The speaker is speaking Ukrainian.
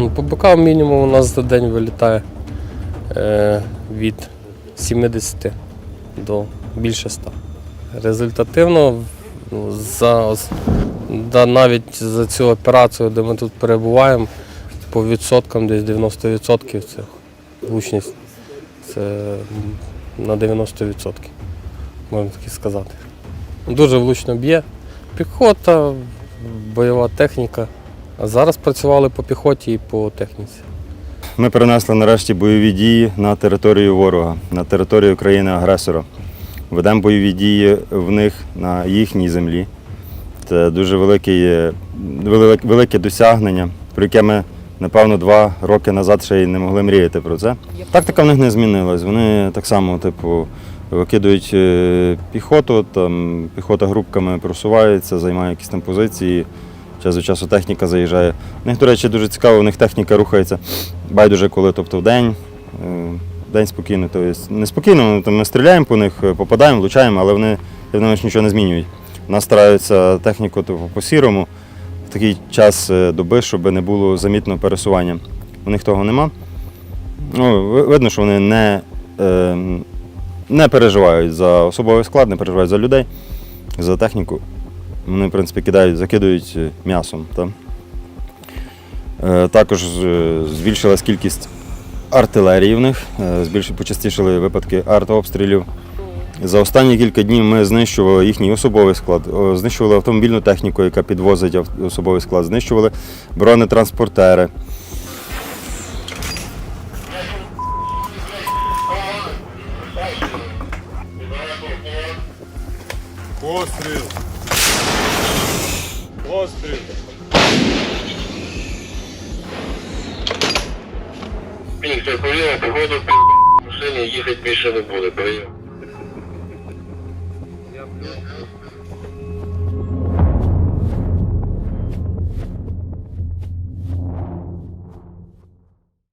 Ну, по бокам мінімум у нас за день вилітає е, від 70 до більше 100. Результативно ну, за, да, навіть за цю операцію, де ми тут перебуваємо, по відсоткам десь 90% це влучність. Це на 90%, можна так сказати. Дуже влучно б'є. Піхота, бойова техніка. Зараз працювали по піхоті і по техніці. Ми перенесли нарешті бойові дії на територію ворога, на територію країни-агресора. Ведемо бойові дії в них на їхній землі. Це дуже велике, велике, велике досягнення, про яке ми, напевно, два роки назад ще й не могли мріяти про це. Тактика в них не змінилась. Вони так само, типу, викидують е, піхоту, там піхота групками просувається, займає якісь там позиції. Час від часу техніка заїжджає. У них, до речі, дуже цікаво, у них техніка рухається байдуже коли, тобто в день. е, в День спокійно, тобто не спокійно, там ми стріляємо по них, е, попадаємо, влучаємо, але вони не менш нічого не змінюють. У нас стараються техніку типу, по сірому в такий час е, доби, щоб не було замітного пересування. У них того нема. Ну, видно, що вони не, не переживають за особовий склад, не переживають за людей, за техніку. Вони, в принципі, кидають, закидують е, м'ясом. Та? Е, Також е, збільшилась кількість артилерії в них, е, збільш- почастішали випадки артобстрілів. За останні кілька днів ми знищували їхній особовий склад, знищували автомобільну техніку, яка підвозить особовий склад, знищували бронетранспортери. Постріл! Постріл! Віктор, повірив, походу в машині їхати більше не буде, повірив.